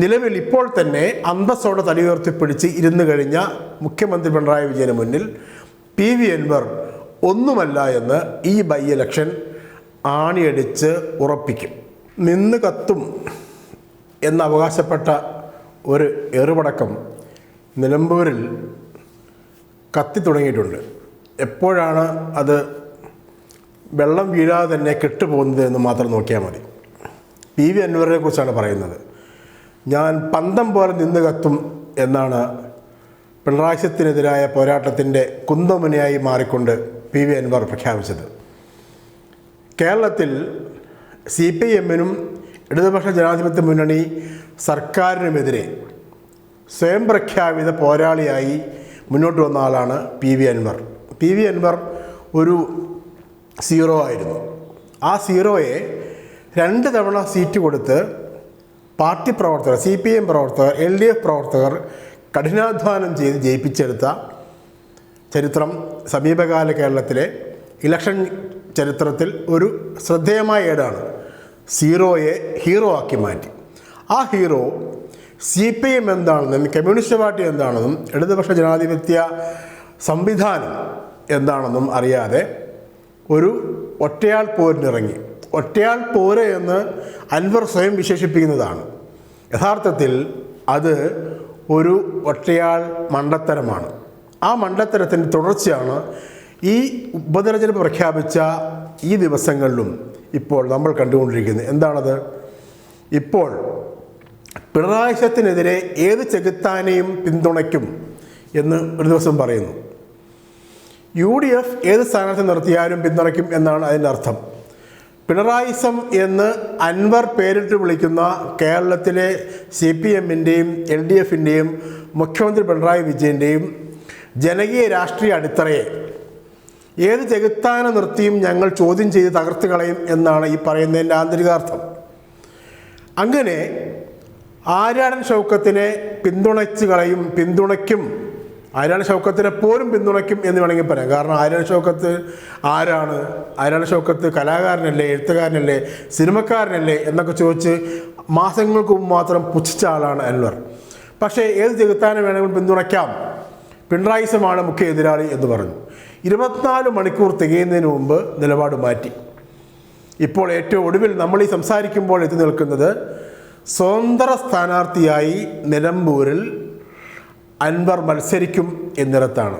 നിലവിൽ ഇപ്പോൾ തന്നെ അന്തസ്സോടെ തലയുയർത്തിപ്പിടിച്ച് ഇരുന്നു കഴിഞ്ഞ മുഖ്യമന്ത്രി പിണറായി വിജയന് മുന്നിൽ പി വി അൻവർ ഒന്നുമല്ല എന്ന് ഈ ബൈ ഇലക്ഷൻ ആണിയടിച്ച് ഉറപ്പിക്കും. നിന്ന് കത്തും എന്ന് അവകാശപ്പെട്ട ഒരു എറുപടക്കം നിലമ്പൂരിൽ കത്തി തുടങ്ങിയിട്ടുണ്ട്. എപ്പോഴാണ് അത് വെള്ളം വീഴാതെ തന്നെ കെട്ടുപോകുന്നത് എന്ന് മാത്രം നോക്കിയാൽ മതി. പി വി അൻവറിനെ കുറിച്ചാണ് പറയുന്നത്. ഞാൻ പന്തം പോലെ നിന്ന് കത്തും എന്നാണ് പിണറായിസത്തിനെതിരായ പോരാട്ടത്തിന്റെ കുന്തമുനയായി മാറിക്കൊണ്ട് പി വി അൻവർ പ്രഖ്യാപിച്ചത്. കേരളത്തിൽ സി പി എമ്മിനും ഇടതുപക്ഷ ജനാധിപത്യ മുന്നണി സർക്കാരിനുമെതിരെ സ്വയം പ്രഖ്യാപിത പോരാളിയായി മുന്നോട്ട് വന്ന ആളാണ് P V Anvar. P V Anvar ഒരു സീറോ ആയിരുന്നു. ആ സീറോയെ രണ്ട് തവണ സീറ്റ് കൊടുത്ത് പാർട്ടി പ്രവർത്തകർ സി പി എം പ്രവർത്തകർ എൽ ഡി എഫ് പ്രവർത്തകർ കഠിനാധ്വാനം ചെയ്ത് ജയിപ്പിച്ചെടുത്ത ചരിത്രം സമീപകാല കേരളത്തിലെ ഇലക്ഷൻ ചരിത്രത്തിൽ ഒരു ശ്രദ്ധേയമായ ഏടാണ്. സീറോയെ ഹീറോ ആക്കി മാറ്റി. ആ ഹീറോ സി പി എം എന്താണെന്നും കമ്മ്യൂണിസ്റ്റ് പാർട്ടി എന്താണെന്നും ഇടതുപക്ഷ ജനാധിപത്യ സംവിധാനം എന്താണെന്നും അറിയാതെ ഒരു ഒറ്റയാൾ പോരിനിറങ്ങി. ഒറ്റയാൾ പോരെ എന്ന് അൻവർ സ്വയം വിശേഷിപ്പിക്കുന്നതാണ്. യഥാർത്ഥത്തിൽ അത് ഒരു ഒറ്റയാൾ മണ്ടത്തരമാണ്. ആ മണ്ടത്തരത്തിന്റെ തുടർച്ചയാണ് ഈ ഉപതെരഞ്ഞെടുപ്പ് പ്രഖ്യാപിച്ച ഈ ദിവസങ്ങളിലും ഇപ്പോൾ നമ്മൾ കണ്ടുകൊണ്ടിരിക്കുന്നത്. എന്താണത്? ഇപ്പോൾ പിണറായിശത്തിനെതിരെ ഏത് ചെകുത്താനെയും പിന്തുണയ്ക്കും എന്ന് ഒരു ദിവസം പറയുന്നു. യു ഡി എഫ് ഏത് സ്ഥാനാർത്ഥി നിർത്തിയാലും പിന്തുണയ്ക്കും എന്നാണ് അതിന്റെ അർത്ഥം. പിണറായിസം എന്ന് അൻവർ പേരിട്ട് വിളിക്കുന്ന കേരളത്തിലെ സി പി എമ്മിന്റെയും എൽ ഡി എഫിന്റെയും മുഖ്യമന്ത്രി പിണറായി വിജയന്റെയും ജനകീയ രാഷ്ട്രീയ അടിത്തറയെ ഏത് ചെകുത്താന നിർത്തിയും ഞങ്ങൾ ചോദ്യം ചെയ്ത് തകർത്ത് കളയും എന്നാണ് ഈ പറയുന്നതിന്റെ ആന്തരികാർത്ഥം. അങ്ങനെ ആര്യാടൻ ഷൗക്കത്തിനെ പിന്തുണച്ച് കളയും പിന്തുണയ്ക്കും ആര്യാടൻ ഷൗക്കത്തിനെ പോലും പിന്തുണയ്ക്കും എന്ന് വേണമെങ്കിൽ പറയാം. കാരണം ആര്യാണ ഷൗക്കത്ത് ആരാണ്? ആര്യാണ ഷൗക്കത്ത് കലാകാരനല്ലേ എഴുത്തുകാരനല്ലേ സിനിമക്കാരനല്ലേ എന്നൊക്കെ ചോദിച്ച് മാസങ്ങൾക്ക് മുമ്പ് മാത്രം പുച്ഛിച്ച ആളാണ് അൻവർ. പക്ഷേ ഏത് ചെകുത്താനെ വേണമെങ്കിലും പിന്തുണയ്ക്കാം. പിണറായിസമാണ് മുഖ്യ എതിരാളി എന്ന് പറഞ്ഞു. ഇരുപത്തിനാല് മണിക്കൂർ തികയുന്നതിന് മുമ്പ് നിലപാട് മാറ്റി. ഇപ്പോൾ ഏറ്റവും ഒടുവിൽ നമ്മൾ ഈ സംസാരിക്കുമ്പോൾ എത്തി നിൽക്കുന്നത് സ്വതന്ത്ര സ്ഥാനാർത്ഥിയായി നിലമ്പൂരിൽ അൻവർ മത്സരിക്കും എന്നിടത്താണ്.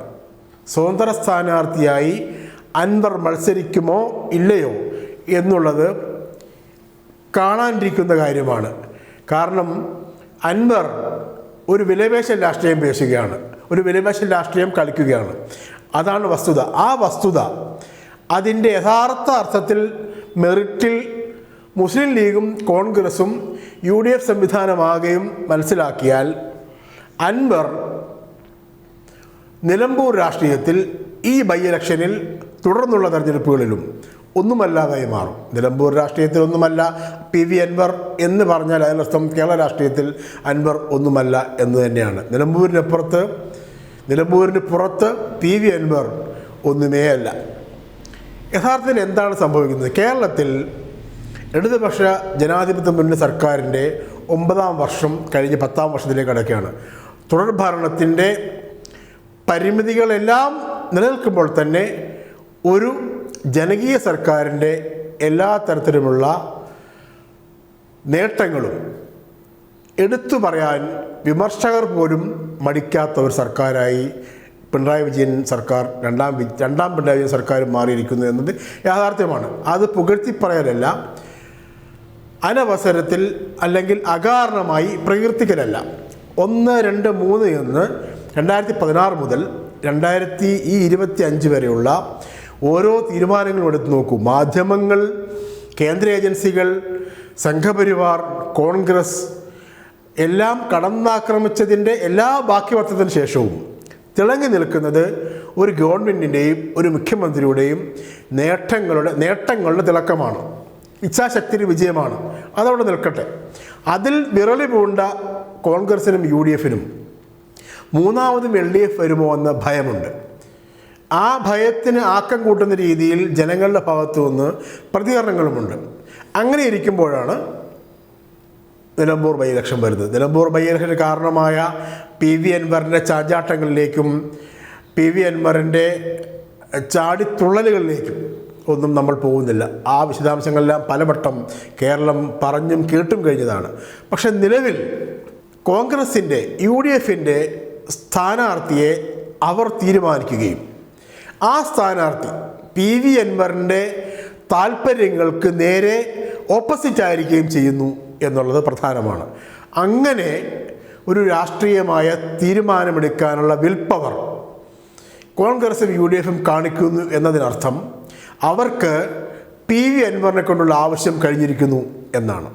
സ്വതന്ത്ര സ്ഥാനാർത്ഥിയായി അൻവർ മത്സരിക്കുമോ ഇല്ലയോ എന്നുള്ളത് കാണാനിരിക്കുന്ന കാര്യമാണ്. കാരണം അൻവർ ഒരു വിലപേശ രാഷ്ട്രീയം പേശുകയാണ്. ഒരു വിലപേശ രാഷ്ട്രീയം കളിക്കുകയാണ്. അതാണ് വസ്തുത. ആ വസ്തുത അതിന്റെ യഥാർത്ഥ അർത്ഥത്തിൽ മെറിറ്റിൽ മുസ്ലിം ലീഗും കോൺഗ്രസും യു ഡി എഫ് സംവിധാനമാകുകയും മനസ്സിലാക്കിയാൽ അൻവർ നിലമ്പൂർ രാഷ്ട്രീയത്തിൽ ഈ ബൈ ഇലക്ഷനിൽ തുടർന്നുള്ള തെരഞ്ഞെടുപ്പുകളിലും ഒന്നുമല്ലാതായി മാറും. നിലമ്പൂർ രാഷ്ട്രീയത്തിൽ ഒന്നുമല്ല പി. വി. അൻവർ എന്ന് പറഞ്ഞാൽ അതിനർത്ഥം കേരള രാഷ്ട്രീയത്തിൽ അൻവർ ഒന്നുമല്ല എന്ന് തന്നെയാണ്. നിലമ്പൂരിനപ്പുറത്ത് നിലമ്പൂരിന് പുറത്ത് പി. വി. അൻവർ ഒന്നുമേ അല്ല യഥാർത്ഥത്തിൽ എന്താണ് സംഭവിക്കുന്നത്? കേരളത്തിൽ ഇടതുപക്ഷ ജനാധിപത്യ മുന്നണി സർക്കാരിന്റെ ഒമ്പതാം വർഷം കഴിഞ്ഞ് പത്താം വർഷത്തിലേക്ക് കടക്കുകയാണ്. തുടർ ഭരണത്തിന്റെ പരിമിതികളെല്ലാം നിലനിൽക്കുമ്പോൾ തന്നെ ഒരു ജനകീയ സർക്കാരിന്റെ എല്ലാ തരത്തിലുമുള്ള നേട്ടങ്ങളും എടുത്തു പറയാൻ വിമർശകർ പോലും മടിക്കാത്ത ഒരു സർക്കാരായി പിണറായി വിജയൻ സർക്കാർ രണ്ടാം രണ്ടാം പിണറായി വിജയൻ സർക്കാർ മാറിയിരിക്കുന്നു എന്നത് യാഥാർത്ഥ്യമാണ്. അത് പുകഴ്ത്തി പറയലല്ല അനവസരത്തിൽ അല്ലെങ്കിൽ അകാരണമായി പ്രകീർത്തിക്കലല്ല. ഒന്ന് രണ്ട് മൂന്ന് എന്ന് രണ്ടായിരത്തി പതിനാറ് മുതൽ രണ്ടായിരത്തി ഈ ഇരുപത്തി അഞ്ച് വരെയുള്ള ഓരോ തീരുമാനങ്ങളും എടുത്തു നോക്കൂ. മാധ്യമങ്ങൾ കേന്ദ്ര ഏജൻസികൾ സംഘപരിവാർ കോൺഗ്രസ് എല്ലാം കടന്നാക്രമിച്ചതിന്റെ എല്ലാ ബാക്കിപത്രത്തിന് ശേഷവും തിളങ്ങി നിൽക്കുന്നത് ഒരു ഗവൺമെന്റിന്റെയും ഒരു മുഖ്യമന്ത്രിയുടെയും നേട്ടങ്ങളുടെ നേട്ടങ്ങളുടെ തിളക്കമാണ്. ഇച്ഛാശക്തിയുടെ വിജയമാണ്. അതവിടെ നിൽക്കട്ടെ. അതിൽ വിറളി പൂണ്ട കോൺഗ്രസിനും യു ഡി എഫിനും മൂന്നാമതും എൽ ഡി എഫ് വരുമോ എന്ന ഭയമുണ്ട്. ആ ഭയത്തിന് ആക്കം കൂട്ടുന്ന രീതിയിൽ ജനങ്ങളുടെ ഭാഗത്തു നിന്ന് പ്രതികരണങ്ങളുമുണ്ട്. അങ്ങനെ ഇരിക്കുമ്പോഴാണ് നിലമ്പൂർ ബൈ ഇലക്ഷൻ വരുന്നത്. നിലമ്പൂർ ബൈ ഇലക്ഷന് കാരണമായ പി വി അൻവറിന്റെ ചാഞ്ചാട്ടങ്ങളിലേക്കും പി വി അൻവറിന്റെ ചാടിത്തുള്ളലുകളിലേക്കും ഒന്നും നമ്മൾ പോകുന്നില്ല. ആ വിശദാംശങ്ങളെല്ലാം പലവട്ടം കേരളം പറഞ്ഞും കേട്ടും കഴിഞ്ഞതാണ്. പക്ഷെ നിലവിൽ കോൺഗ്രസിന്റെ യു ഡി എഫിന്റെ സ്ഥാനാർത്ഥിയെ അവർ തീരുമാനിക്കുകയും. ആ സ്ഥാനാർത്ഥി പി വി അൻവറിന്റെ താല്പര്യങ്ങൾക്ക് നേരെ ഓപ്പോസിറ്റ് ആയിരിക്കുകയും ചെയ്യുന്നു എന്നുള്ളത് പ്രധാനമാണ്. അങ്ങനെ ഒരു രാഷ്ട്രീയമായ തീരുമാനമെടുക്കാനുള്ള വിൽ പവർ കോൺഗ്രസും യു ഡി എഫും കാണിക്കുന്നു എന്നതിനർത്ഥം അവർക്ക് പി വി അൻവറിനെ കൊണ്ടുള്ള ആവശ്യം കഴിഞ്ഞിരിക്കുന്നു എന്നാണ്.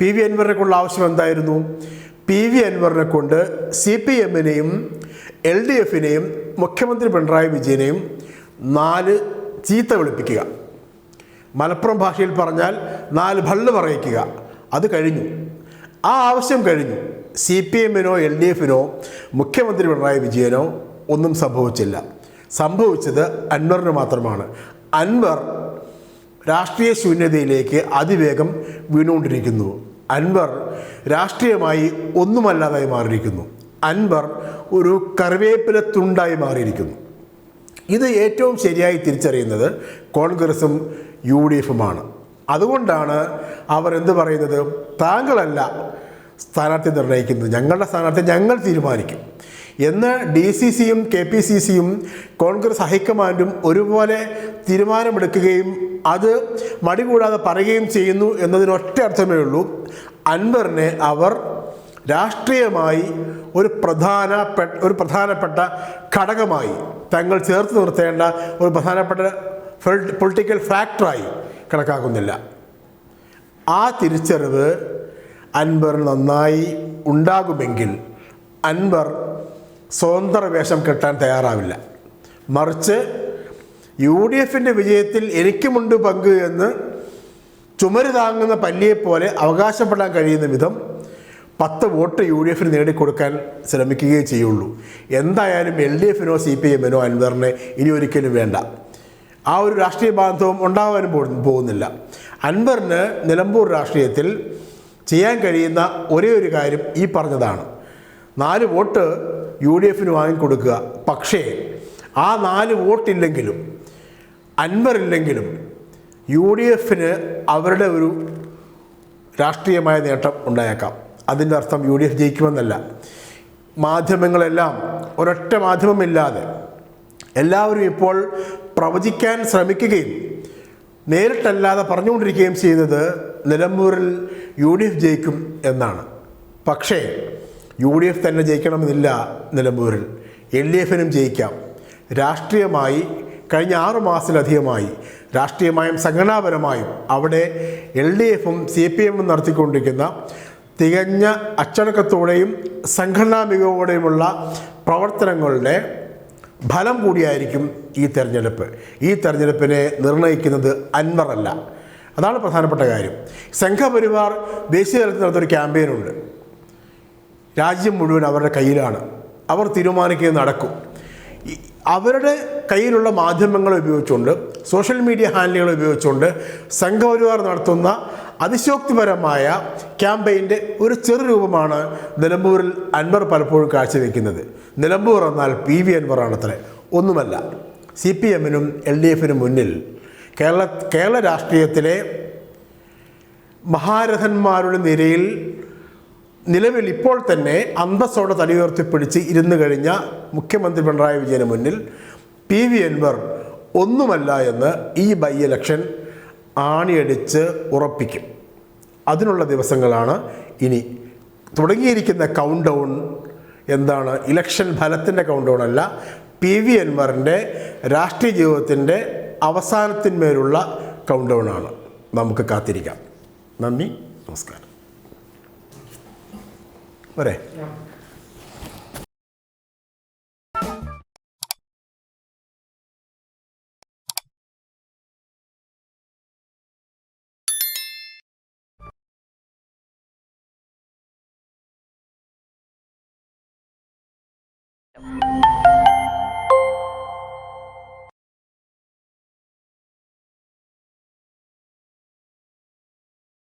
പി വി അൻവറിനെ കൊണ്ടുള്ള ആവശ്യം എന്തായിരുന്നു? പി വി അൻവറിനെ കൊണ്ട് സി പി എമ്മിനെയും എൽ ഡി എഫിനെയും മുഖ്യമന്ത്രി പിണറായി വിജയനെയും നാല് ചീത്ത വിളിപ്പിക്കുക. മലപ്പുറം ഭാഷയിൽ പറഞ്ഞാൽ നാല് ഭള്ള് പറയിക്കുക. അത് കഴിഞ്ഞു. ആ ആവശ്യം കഴിഞ്ഞു. സി പി എമ്മിനോ എൽ ഡി എഫിനോ മുഖ്യമന്ത്രി പിണറായി വിജയനോ ഒന്നും സംഭവിച്ചില്ല. സംഭവിച്ചത് അൻവറിന് മാത്രമാണ്. അൻവർ രാഷ്ട്രീയ ശൂന്യതയിലേക്ക് അതിവേഗം വീണുകൊണ്ടിരിക്കുന്നു. അൻവർ രാഷ്ട്രീയമായി ഒന്നുമല്ലാതായി മാറിയിരിക്കുന്നു. അൻവർ ഒരു കറിവേപ്പില തുണ്ടായി മാറിയിരിക്കുന്നു. ഇത് ഏറ്റവും ശരിയായി തിരിച്ചറിയുന്നത് കോൺഗ്രസും യു ഡി എഫുമാണ് അതുകൊണ്ടാണ് അവർ എന്ത് പറയുന്നത്? താങ്കളല്ല സ്ഥാനാർത്ഥി നിർണയിക്കുന്നത് ഞങ്ങളുടെ സ്ഥാനാർത്ഥി ഞങ്ങൾ തീരുമാനിക്കും. എന്ന് ഡി സി സിയും കെ പി സി സിയും കോൺഗ്രസ് ഹൈക്കമാൻഡും ഒരുപോലെ തീരുമാനമെടുക്കുകയും അത് മടികൂടാതെ പറയുകയും ചെയ്യുന്നു എന്നതിനൊറ്റ അർത്ഥമേ ഉള്ളൂ. അൻവറിനെ അവർ രാഷ്ട്രീയമായി ഒരു പ്രധാന ഒരു പ്രധാനപ്പെട്ട ഘടകമായി തങ്ങൾ ചേർത്ത് നിർത്തേണ്ട ഒരു പ്രധാനപ്പെട്ട പൊളിറ്റിക്കൽ ഫാക്ടറായി കണക്കാക്കുന്നില്ല. ആ തിരിച്ചറിവ് അൻവർ നന്നായി ഉണ്ടാകുമെങ്കിൽ അൻവർ സ്വതന്ത്ര വേഷം കെട്ടാൻ തയ്യാറാവില്ല. മറിച്ച് യു ഡി എഫിന്റെ വിജയത്തിൽ എനിക്കുമുണ്ട് പങ്ക് എന്ന് ചുമര് താങ്ങുന്ന പല്ലിയെപ്പോലെ അവകാശപ്പെടാൻ കഴിയുന്ന വിധം പത്ത് വോട്ട് യു ഡി എഫിന് നേടിക്കൊടുക്കാൻ ശ്രമിക്കുകയേ ചെയ്യുള്ളൂ. എന്തായാലും എൽ ഡി എഫിനോ സി പി എമ്മിനോ അൻവറിനെ ഇനി ഒരിക്കലും വേണ്ട. ആ ഒരു രാഷ്ട്രീയ ബാന്ധവം ഉണ്ടാകാനും പോ- പോകുന്നില്ല. അൻവറിന് നിലമ്പൂർ രാഷ്ട്രീയത്തിൽ ചെയ്യാൻ കഴിയുന്ന ഒരേ ഒരു കാര്യം ഈ പറഞ്ഞതാണ്. നാല് വോട്ട് യു ഡി എഫിന് വാങ്ങിക്കൊടുക്കുക. പക്ഷേ ആ നാല് വോട്ടില്ലെങ്കിലും അൻവറില്ലെങ്കിലും യു ഡി എഫിന് അവരുടെ ഒരു രാഷ്ട്രീയമായ നേട്ടം ഉണ്ടായേക്കാം. അതിന്റെ അർത്ഥം യു ഡി എഫ് ജയിക്കുമെന്നല്ല. മാധ്യമങ്ങളെല്ലാം ഒരൊറ്റ മാധ്യമമില്ലാതെ എല്ലാവരും ഇപ്പോൾ പ്രവചിക്കാൻ ശ്രമിക്കുകയും നേരിട്ടല്ലാതെ പറഞ്ഞുകൊണ്ടിരിക്കുകയും ചെയ്യുന്നത് നിലമ്പൂരിൽ യു ഡി എഫ് ജയിക്കും എന്നാണ്. പക്ഷേ യു ഡി എഫ് തന്നെ ജയിക്കണമെന്നില്ല നിലമ്പൂരിൽ. എൽ ഡി എഫിനും ജയിക്കാം. രാഷ്ട്രീയമായി കഴിഞ്ഞ ആറു മാസത്തിലധികമായി രാഷ്ട്രീയമായും സംഘടനാപരമായും അവിടെ എൽ ഡി എഫും സി പി എമ്മും നടത്തിക്കൊണ്ടിരിക്കുന്ന തികഞ്ഞ അച്ചടക്കത്തോടെയും സംഘടനാ മികവോടെയുമുള്ള പ്രവർത്തനങ്ങളുടെ ഫലം കൂടിയായിരിക്കും ഈ തെരഞ്ഞെടുപ്പ്. ഈ തെരഞ്ഞെടുപ്പിനെ നിർണയിക്കുന്നത് അൻവറല്ല. അതാണ് പ്രധാനപ്പെട്ട കാര്യം. സംഘപരിവാർ ദേശീയ തലത്തിൽ നടത്തൊരു ക്യാമ്പയിനുണ്ട്. രാജ്യം മുഴുവൻ അവരുടെ കയ്യിലാണ്. അവർ തീരുമാനിക്കുന്നത് നടക്കും. അവരുടെ കയ്യിലുള്ള മാധ്യമങ്ങൾ ഉപയോഗിച്ചുകൊണ്ട് സോഷ്യൽ മീഡിയ ഹാൻഡിലുകൾ ഉപയോഗിച്ചുകൊണ്ട് സംഘപരിവാർ നടത്തുന്ന അതിശോക്തിപരമായ ക്യാമ്പയിന്റെ ഒരു ചെറു രൂപമാണ് നിലമ്പൂരിൽ അൻവർ പലപ്പോഴും കാഴ്ചവെക്കുന്നത്. നിലമ്പൂർ എന്നാൽ പി വി അൻവറാണത്രേ ഒന്നുമല്ല സി പി എമ്മിനും എൽ ഡി എഫിനും മുന്നിൽ കേരള കേരള രാഷ്ട്രീയത്തിലെ മഹാരഥന്മാരുടെ നിരയിൽ നിലവിൽ ഇപ്പോൾ തന്നെ അന്തസ്സോടെ തലയുയർത്തിപ്പിടിച്ച് ഇരുന്നു കഴിഞ്ഞ മുഖ്യമന്ത്രി പിണറായി വിജയന് മുന്നിൽ പി വി അൻവർ ഒന്നുമല്ല എന്ന് ഈ ബൈ ഇലക്ഷൻ ആണിയടിച്ച് ഉറപ്പിക്കും. അതിനുള്ള ദിവസങ്ങളാണ് ഇനി. തുടങ്ങിയിരിക്കുന്ന കൗണ്ട് ഡൗൺ എന്താണ്? ഇലക്ഷൻ ഫലത്തിന്റെ കൗണ്ട് ഡൗൺ അല്ല. പി വി അൻവറിന്റെ രാഷ്ട്രീയ ജീവിതത്തിന്റെ അവസാനത്തിന്മേലുള്ള കൗണ്ട് ഡൗൺ ആണ്. നമുക്ക് കാത്തിരിക്കാം. നന്ദി. നമസ്കാരം. പോരെ